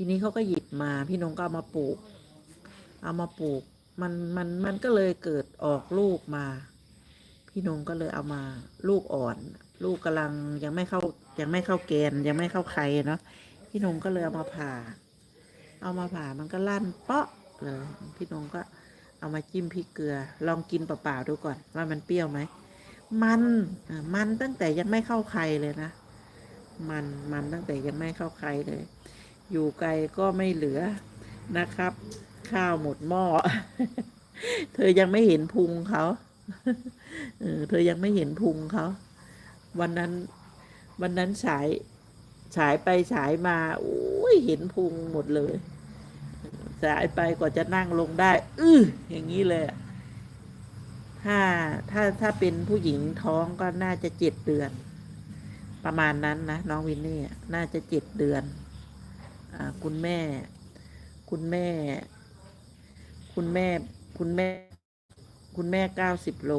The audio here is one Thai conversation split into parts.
ทีนี้เขาก็หยิบมาพี่นงก็เอามาปลูก เอามาปลูกมันมันมันก็เลยเกิดออกลูกมา พี่นงก็เลยเอามาลูกอ่อน ลูกกำลังยังไม่เข้ายังไม่เข้าแกนยังไม่เข้าไข่เนาะพี่นงก็เลยเอามาผ่า เอามาผ่ามันก็ลั่นเปาะเลยพี่นงก็เอามาจิ้มพริกเกลือ ลองกินเปล่าๆดูก่อนว่ามันเปรี้ยวไหมมันมันตั้งแต่ยังไม่เข้าไข่เลยนะ มันมันตั้งแต่ยังไม่เข้าไข่เลย อยู่ไกลก็ไม่เหลือนะครับ ข้าวหมดหม้อ เธอยังไม่เห็นพุงเขาเธอยังไม่เห็นพุงเขา วันนั้น วันนั้นฉายฉายไปฉายมาโอ้ยเห็นพุงหมดเลยฉายไปกว่าจะนั่งลงได้ อื้ออย่างนี้เลยถ้าถ้าถ้าเป็นผู้หญิงท้องก็น่าจะเจ็ดเดือน ประมาณนั้นนะน้องวินนี่น่าจะเจ็ดเดือน คุณแม่ คุณแม่ คุณแม่ คุณแม่ คุณแม่เก้าสิบโล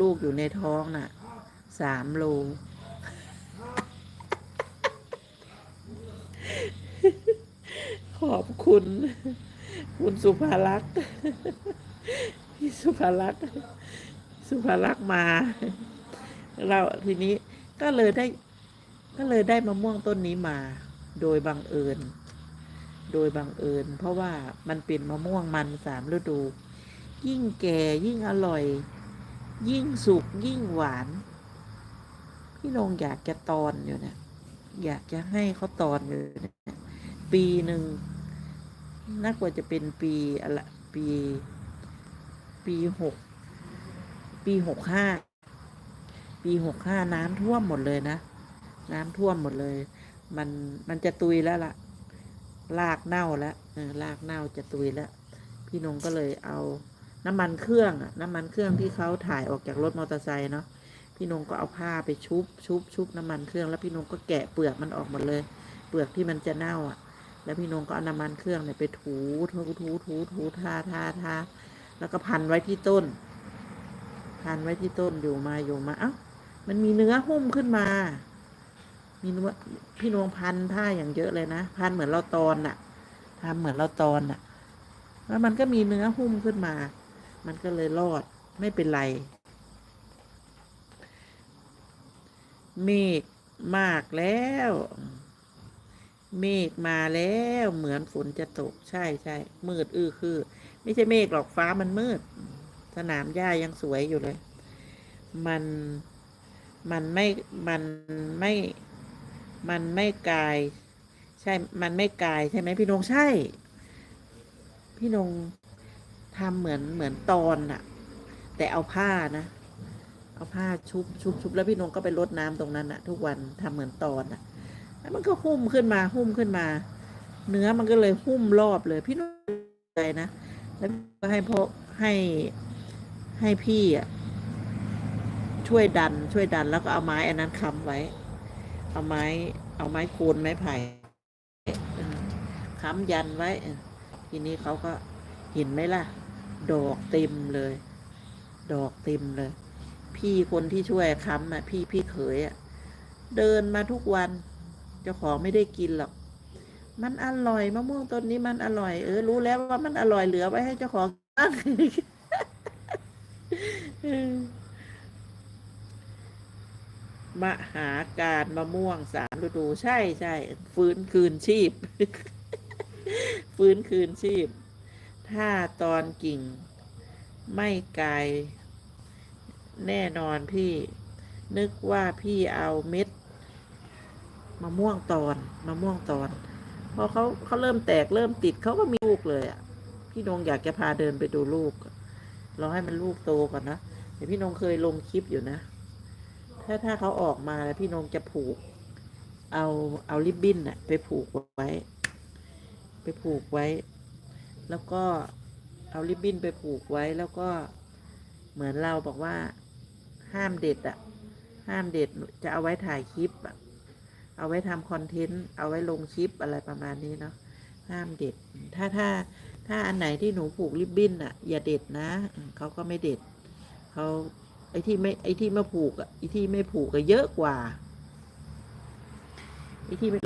ลูกอยู่ในท้องน่ะสามโล ขอบคุณ คุณสุภาลักษณ์พี่สุภาลักษณ์สุภาลักษณ์มา เราทีนี้ก็เลยได้ ก็เลยได้มะม่วงต้นนี้มา โดยบังเอิญ โดยบังเอิญ เพราะว่ามันเป็นมะม่วงมันสามฤดู ยิ่งแก่ยิ่งอร่อย ยิ่งสุกยิ่งหวาน พี่นงอยากจะตอนอยู่นะอยากจะให้เขาตอนอยู่นะปีหนึ่งน่ากว่าจะเป็นปีอะไรปี ปีหกปีหกห้าปีหกห้าน้ำท่วมหมดเลยนะ น้ำท่วมหมดเลย มันมันจะตุยแล้วล่ะ ลากเน่าแล้วลากเน่าจะตุยแล้ว พี่นงก็เลยเอาน้ำมันเครื่องน้ำมันเครื่องที่เขาถ่ายออกจากรถมอเตอร์ไซค์เนาะพี่นงก็เอาผ้าไปชุบชุบชุบน้ำมันเครื่องแล้วพี่นงก็แกะเปลือกมันออกหมดเลย เปลือกที่มันจะเน่าอะ แล้วพี่นงก็เอาน้ำมันเครื่องเนี่ยไปถูถูถูถูถูทาทาทาแล้วก็พันไว้ที่ต้น พันไว้ที่ต้นอยู่มาอยู่มาเอ้ามันมีเนื้อหุ้มขึ้นมา มีนื้อพี่นวงพันผ้าอย่างเยอะเลยนะ พันเหมือนเราตอนน่ะทำเหมือนเราตอนน่ะ แล้วมันก็มีเนื้อหุ้มขึ้นมา มันก็เลยรอดไม่เป็นไร เมฆมากแล้ว เมฆมาแล้วเหมือนฝนจะตก ใช่ใช่มืดอื้อคือ ไม่ใช่เมฆหรอกฟ้ามันมืด สนามหญ้ายังสวยอยู่เลย มันมันไม่มันไม่ มันไม่กาย ใช่ มันไม่กายใช่ไหมพี่นงใช่ พี่นงทำเหมือนเหมือนตอนอะแต่เอาผ้านะ เอาผ้าชุบชุบชุบแล้วพี่นงก็ไปรดน้ำตรงนั้นอะทุกวันทำเหมือนตอนอะแล้วมันก็หุ้มขึ้นมาหุ้มขึ้นมา เนื้อมันก็เลยหุ้มรอบเลย พี่นงเลยนะแล้วก็ให้พ่อให้ให้พี่อะช่วยดันช่วยดันแล้วก็เอาไม้อันนั้นค้ำไว้ เอาไม้ เอาไม้โคนไม้ไผ่ค้ำยันไว้ ทีนี้เขาก็เห็นไหมล่ะ ดอกเต็มเลย ดอกเต็มเลย พี่คนที่ช่วยค้ำอะ พี่พี่เขยอะ เดินมาทุกวัน เจ้าของไม่ได้กินหรอก มันอร่อยมะม่วงต้นนี้มันอร่อย เออ รู้แล้วว่ามันอร่อยเหลือไว้ให้เจ้าของบ้าง มหาการมะม่วงสามฤดูใช่ใช่ฟื้นคืนชีพ ฟื้นคืนชีพ ถ้าตอนกิ่ง ไม่ไกลแน่นอนพี่นึกว่าพี่เอาเม็ดมะม่วงตอนมะม่วงตอนพอเขาเขาเริ่มแตกเริ่มติดเขาก็มีลูกเลยอะ พี่นงอยากจะพาเดินไปดูลูกเรอให้มันลูกโตก่อนนะแต่พี่นงเคยลงคลิปอยู่นะ ถ้าถ้าเขาออกมาแล้วพี่นงจะผูก เอาเอาริบบิ้นอะไปผูกไว้ ไปผูกไว้ แล้วก็เอาริบบิ้นไปผูกไว้แล้วก็เหมือนเราบอกว่า ห้ามเด็ดอะห้ามเด็ดจะเอาไว้ถ่ายคลิปอะเอาไว้ทำคอนเทนต์เอาไว้ลงคลิปอะไรประมาณนี้เนาะห้ามเด็ด ถ้าถ้าถ้าอันไหนที่หนูผูกริบบิ้นอะอย่าเด็ดนะเขาก็ไม่เด็ดเขา ไอ้ที่ไม่ไอ้ที่ไม่ผูกอะไอ้ที่ไม่ผูกก็เยอะกว่าไอ้ที่ไม่